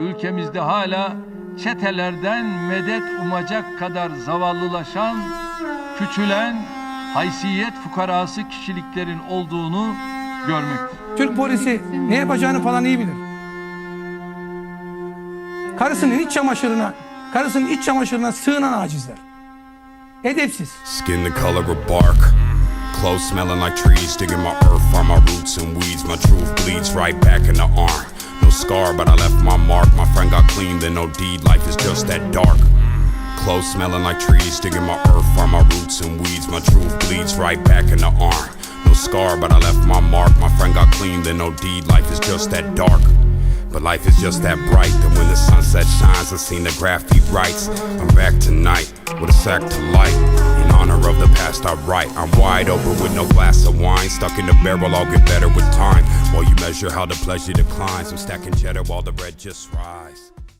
ülkemizde hala çetelerden medet umacak kadar zavallılaşan, küçülen, haysiyet fukarası kişiliklerin olduğunu görmektir. Türk polisi ne yapacağını falan iyi bilir. Karısının iç çamaşırına, karısının iç çamaşırına sığınan acizler. Edepsiz. Skin the color of bark. Clothes smelling like trees, digging my earth, my roots and weeds. My truth bleeds right back in the arm. Scar, but I left my mark. My friend got clean, then no deed. Life is just that dark. Clothes smelling like trees, digging my earth, find my roots and weeds. My truth bleeds right back in the arm. No scar, but I left my mark. My friend got clean, then no deed. Life is just that dark. But life is just that bright that when the sunset shines, I seen the graffiti writes. I'm back tonight with a sack to light. In honor of the past Write. I'm wide open with no glass of wine. Stuck in the barrel, I'll get better with time. While you measure how the pleasure declines, I'm stacking cheddar while the red just rise.